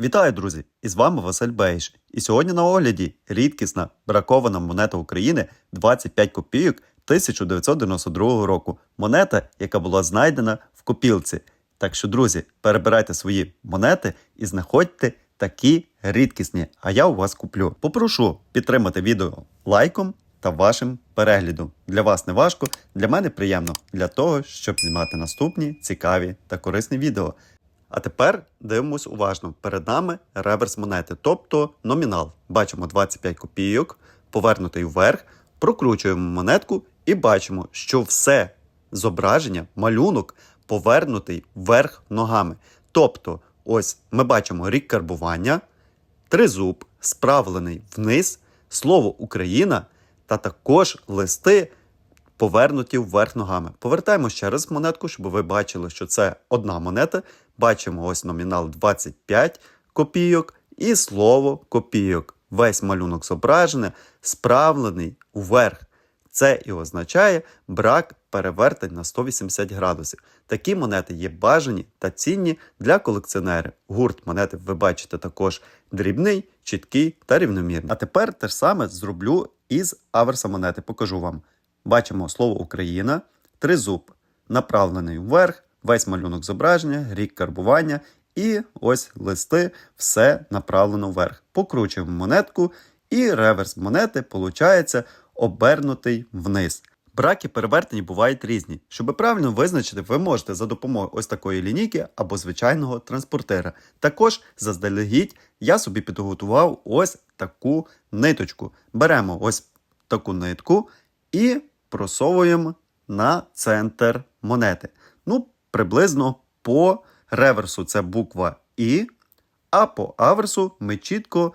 Вітаю, друзі! І з вами Василь Бейш. І сьогодні на огляді рідкісна бракована монета України 25 копійок 1992 року. Монета, яка була знайдена в копілці. Так що, друзі, перебирайте свої монети і знаходьте такі рідкісні, а я у вас куплю. Попрошу підтримати відео лайком та вашим переглядом. Для вас не важко, для мене приємно для того, щоб знімати наступні цікаві та корисні відео. А тепер дивимось уважно. Перед нами реверс монети, тобто номінал. Бачимо 25 копійок, повернутий вверх, прокручуємо монетку і бачимо, що все зображення, малюнок повернутий вверх ногами. Тобто, ось ми бачимо рік карбування, тризуб справлений вниз, слово Україна та також листи повернуті вверх ногами. Повертаємо ще раз монетку, щоб ви бачили, що це одна монета. Бачимо ось номінал 25 копійок і слово копійок. Весь малюнок зображений, справлений вверх. Це і означає брак перевертень на 180 градусів. Такі монети є бажані та цінні для колекціонерів. Гурт монети ви бачите також дрібний, чіткий та рівномірний. А тепер те ж саме зроблю із аверса монети. Покажу вам. Бачимо слово Україна, тризуб направлений вверх, весь малюнок зображення, рік карбування і ось листи, все направлено вверх. Покручуємо монетку, і реверс монети виходить обернутий вниз. Браки перевертені бувають різні. Щоб правильно визначити, ви можете за допомогою ось такої лінійки або звичайного транспортера. Також заздалегідь я собі підготував ось таку ниточку. Беремо ось таку нитку і просовуємо на центр монети. Ну, приблизно по реверсу це буква І, а по аверсу ми чітко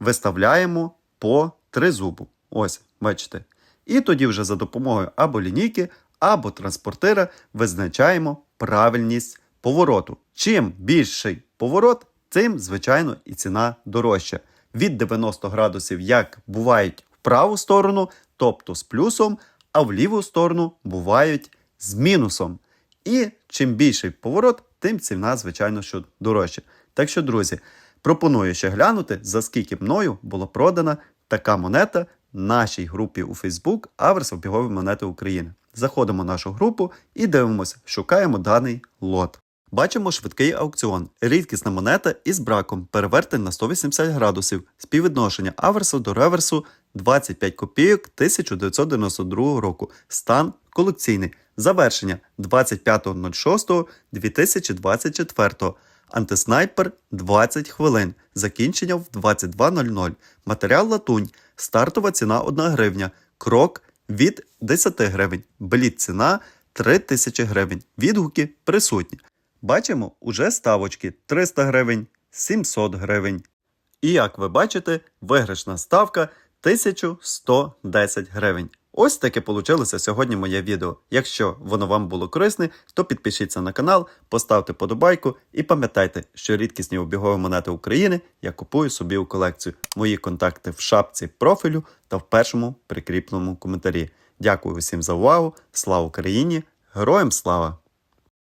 виставляємо по тризубу. Ось, бачите. І тоді вже за допомогою або лінійки, або транспортира визначаємо правильність повороту. Чим більший поворот, тим, звичайно, і ціна дорожча. Від 90 градусів, як бувають в праву сторону, тобто з плюсом, а в ліву сторону бувають з мінусом. І чим більший поворот, тим ціна, звичайно, що дорожча. Так що, друзі, пропоную ще глянути, за скільки мною була продана така монета нашій групі у Facebook Аверс обігові монети України. Заходимо в нашу групу і дивимося, шукаємо даний лот. Бачимо швидкий аукціон. Рідкісна монета із браком, перевертень на 180 градусів, співвідношення аверсу до реверсу 25 копійок 1992 року. Стан колекційний. Завершення 25.06.2024. Антиснайпер 20 хвилин. Закінчення в 22.00. Матеріал латунь. Стартова ціна 1 гривня. Крок від 10 гривень. Бліт ціна 3000 гривень. Відгуки присутні. Бачимо уже ставочки 300 гривень, 700 гривень. І як ви бачите, виграшна ставка 1110 гривень. Ось таке получилося сьогодні моє відео. Якщо воно вам було корисне, то підпишіться на канал, поставте подобайку і пам'ятайте, що рідкісні обігові монети України я купую собі у колекцію. Мої контакти в шапці профілю та в першому прикріпленому коментарі. Дякую усім за увагу. Слава Україні! Героям слава!